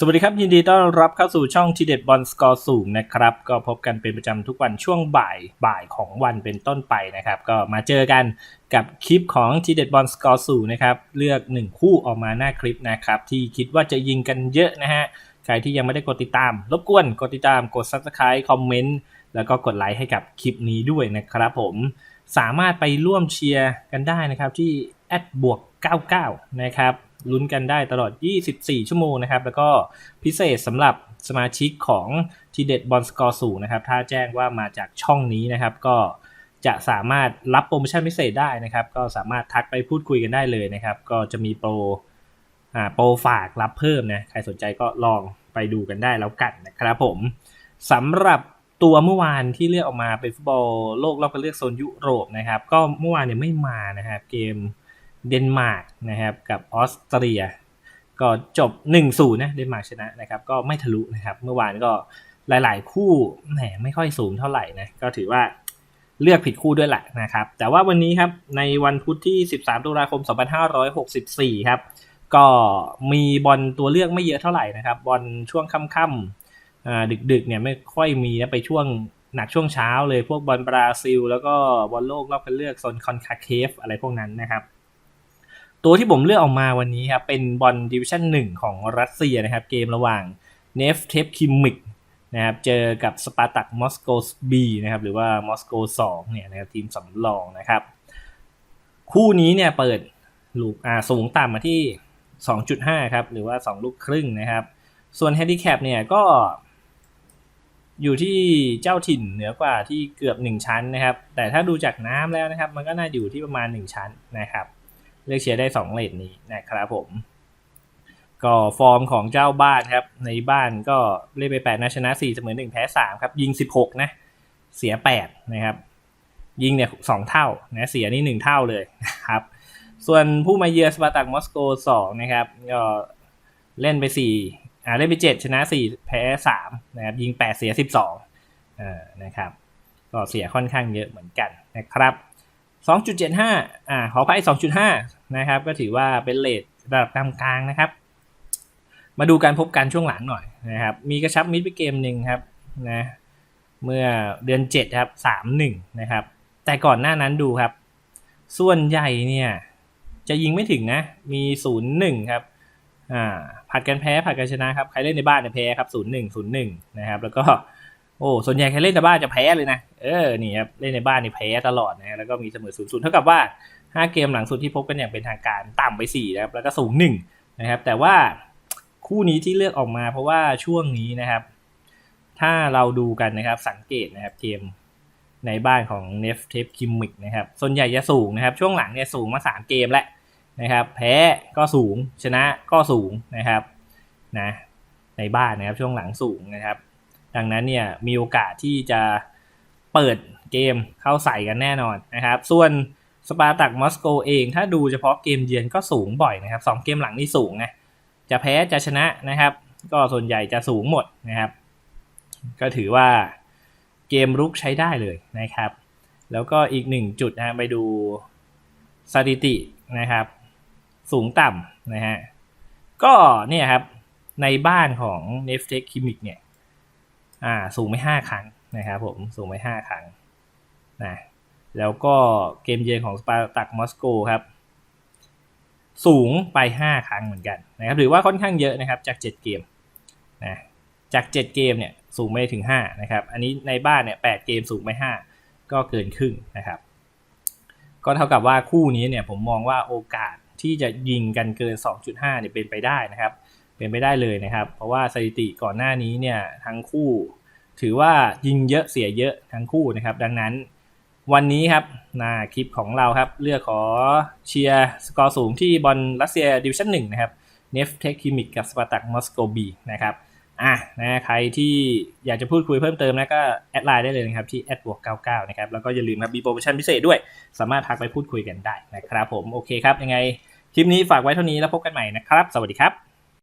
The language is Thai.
สวัสดีครับ ยินดีต้อนรับเข้าสู่ช่องทีเด็ดบอลสกอร์สูงนะครับ ก็พบกันเป็นประจำทุกวันช่วงบ่ายบ่ายของวันเป็นต้นไปนะครับ ก็มาเจอกันกับคลิปของทีเด็ดบอลสกอร์สูงนะครับ เลือก 1 คู่ออกมาหน้าคลิปนะครับ ที่คิดว่าจะยิงกันเยอะนะฮะ ใครที่ยังไม่ได้กดติดตาม รบกวนกดติดตามกด subscribe คอมเมนต์แล้วก็กดไลค์ให้กับคลิปนี้ด้วยนะครับผมสามารถไปร่วมเชียร์กันได้นะครับที่แอดบวก99นะครับ ลุ้นกันได้ตลอด 24 ชั่วโมงนะครับ แล้วก็พิเศษสำหรับสมาชิกของทีเด็ดบอลสกอร์สูงนะครับ ถ้าแจ้งว่ามาจากช่องนี้นะครับ ก็จะสามารถรับโปรโมชั่นพิเศษได้นะครับ ก็สามารถทักไปพูดคุยกันได้เลยนะครับ ก็จะมีโปรอ่าโปรฝากรับเพิ่มนะใครสนใจก็ลองไปดูกันได้แล้วกันนะครับผมสำหรับตัวเมื่อวานที่เลือกออกมาเป็นฟุตบอลโลกรอบคัดเลือกโซนยุโรปนะครับ ก็เมื่อวานเนี่ยไม่มานะครับเกม เดนมาร์กนะครับกับออสเตรีย ก็จบ1-0นะเดนมาร์กชนะนะครับก็ไม่ทะลุนะครับเมื่อวานก็หลาย ๆ คู่แหมไม่ค่อยสูงเท่าไหร่นะก็ถือว่าเลือกผิดคู่ด้วยแหละนะครับ แต่ว่าวันนี้ครับในวันพุธที่ 13 ตุลาคม 2564 ครับก็มีบอลตัวเลือกไม่เยอะเท่าไหร่นะครับบอลช่วงค่ำๆดึกๆเนี่ยไม่ค่อยมีนะไปช่วงหนักช่วงเช้าเลยพวกบอลบราซิล แล้วก็บอลโลกรอบคัดเลือกโซนคอนคาเคฟอะไรพวกนั้นนะครับ ตัวที่ผมเลือกออกมาวันนี้ครับเป็นบอลดิวิชั่นหนึ่งของรัสเซียนะครับ เกมระหว่างเนฟเทปคิมิกนะครับเจอกับสปาร์ตักมอสโกสบีนะครับหรือว่ามอสโกสองเนี่ยนะครับทีมสำรองนะครับ คู่นี้เนี่ยเปิดลูกอ่าสูงต่ำมาที่ 2.5 ครับ หรือว่า 2 ลูกครึ่งนะครับ ส่วนแฮนดิแคปเนี่ยก็ อยู่ที่เจ้าถิ่นเหนือกว่าที่เกือบ 1 ชั้นนะครับ แต่ถ้าดูจากน้ำแล้วนะครับ มันก็น่าอยู่ที่ประมาณ 1 ชั้นนะครับ เลือกเชียร์ได้2เลทนี้นะครับผม ก็ฟอร์มของเจ้าบ้านครับ ในบ้านก็เล่นไป8นัดชนะ4เสมอ1แพ้3ครับ ยิง 16 นะ เสีย 8 นะครับ ยิงเนี่ยสองเท่านะเสียนี่หนึ่งเท่าเลยนะครับ ส่วนผู้มาเยือนสปาร์ตักมอสโกสองนะครับก็เล่นไปสี่อ่าเล่นไปเจ็ดชนะสี่แพ้สามนะครับยิงแปดเสียสิบสองอ่านะครับก็เสียค่อนข้างเยอะเหมือนกันนะครับ สองจุดเจ็ดห้าอ่าขออภัยสองจุดห้านะครับ ก็ถือว่าเป็นเลทระดับกลางๆนะครับ มาดูการพบกันช่วงหลังหน่อยนะครับ มีกระชับมิดไปเกมหนึ่งครับนะเมื่อเดือนเจ็ดครับสามหนึ่งนะครับ แต่ก่อนหน้านั้นดูครับ ส่วนใหญ่เนี่ยจะยิงไม่ถึงนะ มีศูนย์หนึ่งครับอ่าผัดกันแพ้ผัดกันชนะครับ ใครเล่นในบ้านเนี่ยแพ้ครับศูนย์หนึ่งศูนย์หนึ่งนะครับ แล้วก็ โอ้ส่วนใหญ่ใครเล่นในบ้านจะแพ้เลยนะ เออ นี่ครับ เล่นในบ้านนี่แพ้ตลอดนะ แล้วก็มีเสมอศูนย์ศูนย์เท่ากับว่าห้าเกมหลังสุดที่พบกันอย่างเป็นทางการต่ำไปสี่นะครับ แล้วก็สูงหนึ่งนะครับ แต่ว่าคู่นี้ที่เลือกออกมาเพราะว่าช่วงนี้นะครับ ถ้าเราดูกันนะครับสังเกตนะครับเกมในบ้านของเนฟเทปคิมมิกนะครับ ส่วนใหญ่จะสูงนะครับ ช่วงหลังเนี่ยสูงมา 3 เกมแล้วนะครับ แพ้ก็สูง ชนะก็สูงนะครับ นะ ในบ้านนะครับ ช่วงหลังสูงนะครับ ดังนั้นเนี่ยมีโอกาสที่จะเปิดเกมเข้าใส่กันแน่นอนนะครับ ส่วนสปาร์ตักมอสโกเองถ้าดูเฉพาะเกมเยือนก็สูงบ่อยนะครับสองเกมหลังนี่สูงนะจะแพ้จะชนะนะครับ ก็ส่วนใหญ่จะสูงหมดนะครับ ก็ถือว่าเกมรุกใช้ได้เลยนะครับ แล้วก็อีกหนึ่งจุดนะไปดูสถิตินะครับ สูงต่ำนะฮะก็เนี่ยครับในบ้านของ n e f t e c h Chimic เนี่ย อ่าสูงไม่ห้าครั้งนะครับผมสูงไม่ห้าครั้งนะแล้วก็เกมเยือนของสปาร์ตักมอสโกครับ สูงไป5ครั้งเหมือนกันนะครับหรือว่าค่อนข้างเยอะนะครับจาก7เกมนะจาก7เกมเนี่ยสูงไปถึง5นะครับอันนี้ในบ้านเนี่ย8เกมสูงไป5ก็เกินครึ่งนะครับก็เท่ากับว่าคู่นี้เนี่ยผมมองว่าโอกาสที่จะยิงกันเกิน 2.5เนี่ยเป็นไปได้นะครับ เป็นไปได้เลยนะครับ เพราะว่าสถิติก่อนหน้านี้เนี่ยทั้งคู่ ถือว่ายิงเยอะเสียเยอะทั้งคู่นะครับ ดังนั้นวันนี้ครับนาคลิปของเราครับ เลือกขอเชียร์สกอร์สูงที่บอลรัสเซียดิวิชั่นหนึ่งนะครับเนฟเทคคิมิกกับสปาร์ตักมอสโกบีนะครับอะนะใครที่อยากจะพูดคุยเพิ่มเติมนะก็แอดไลน์ได้เลยนะครับที่แอดบวก99นะครับแล้วก็อย่าลืมครับมีโปรโมชั่นพิเศษด้วย สามารถทักไปพูดคุยกันได้นะครับผมโอเคครับยังไงคลิปนี้ฝากไว้เท่านี้แล้วพบกันใหม่นะครับ สวัสดีครับ